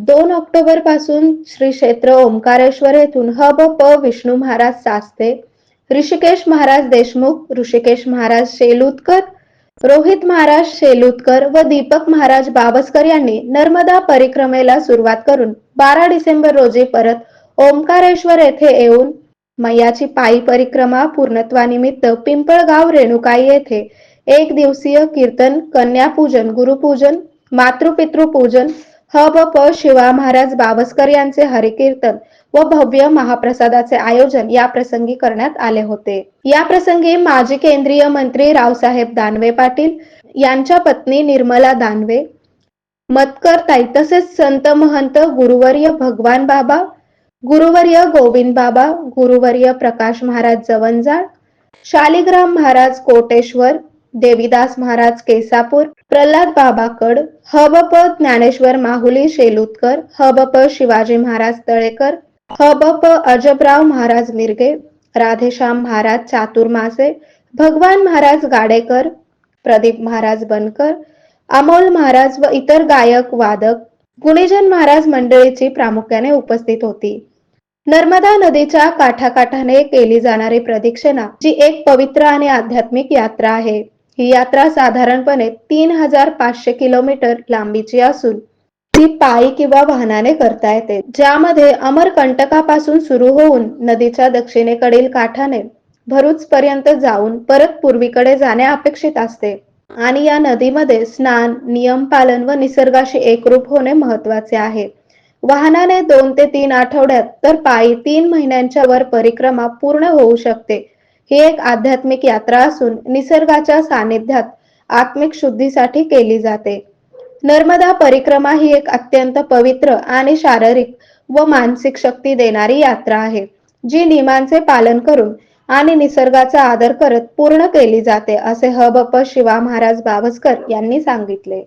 दोन ऑक्टोबरपासून श्री क्षेत्र ओंकारेश्वर येथून ह ब प विष्णू महाराज सास्ते ऋषिकेश महाराज देशमुख ऋषिकेश महाराज शेलुतकर रोहित महाराज शेलुतकर व दीपक महाराज बावस्कर यांनी नर्मदा परिक्रमेला सुरुवात करून बारा डिसेंबर रोजी परत ओंकारेश्वर येथे येऊन मैयाची पायी परिक्रमा पूर्णत्वानिमित्त पिंपळगाव रेणुकाई येथे एक दिवसीय कीर्तन कन्यापूजन गुरुपूजन मातृपितृपूजन ह ब प शिवा महाराज बावस्कर यांचे हरिकीर्तन व भव्य महाप्रसादाचे आयोजन या प्रसंगी करण्यात आले होते. या प्रसंगी माजी केंद्रीय मंत्री रावसाहेब दानवे पाटील यांच्या पत्नी निर्मला दानवे मतकर ताई तसेच संत महंत गुरुवर्य भगवान बाबा गुरुवर्य गोविंद बाबा गुरुवर्य प्रकाश महाराज जवंजाळ शालिग्राम महाराज कोटेश्वर देवीदास महाराज केसापूर प्रल्हाद बाबाकड हबप ज्ञानेश्वर माहुली शेलुतकर हबप शिवाजी महाराज तळेकर हबप अजबराव महाराज मिरगे राधेश्याम महाराज चातुर्मासे भगवान महाराज गाडेकर प्रदीप महाराज बनकर अमोल महाराज व इतर गायक वादक गुणीजन महाराज मंडळीची प्रामुख्याने उपस्थित होती. नर्मदा नदीच्या काठाकाठाने केली जाणारी प्रदक्षिणा जी एक पवित्र आणि आध्यात्मिक यात्रा आहे. ही यात्रा साधारणपणे तीन हजार पाचशे किलोमीटर लांबीची असून ती पायी किंवा वाहनाने करता येते. ज्यामध्ये अमरकंटकापासून सुरू होऊन नदीच्या दक्षिणेकडील काठाने भरूच पर्यंत जाऊन परत पूर्वीकडे जाणे अपेक्षित असते. आणि या नदीमध्ये स्नान नियम पालन व निसर्गाशी एकरूप होणे महत्त्वाचे आहे. वाहनाने दोन ते तीन आठवड्यात तर पायी तीन महिन्यांच्या वर परिक्रमा पूर्ण होऊ शकते. ही एक आध्यात्मिक यात्रा असून निसर्गाच्या सानिध्यात आत्मिक शुद्धीसाठी केली जाते. नर्मदा परिक्रमा ही एक अत्यंत पवित्र आणि शारीरिक व मानसिक शक्ती देणारी यात्रा आहे जी नियमांचे पालन करून आणि निसर्गाचा आदर करत पूर्ण केली जाते असे हबप शिवा महाराज बावसकर यांनी सांगितले.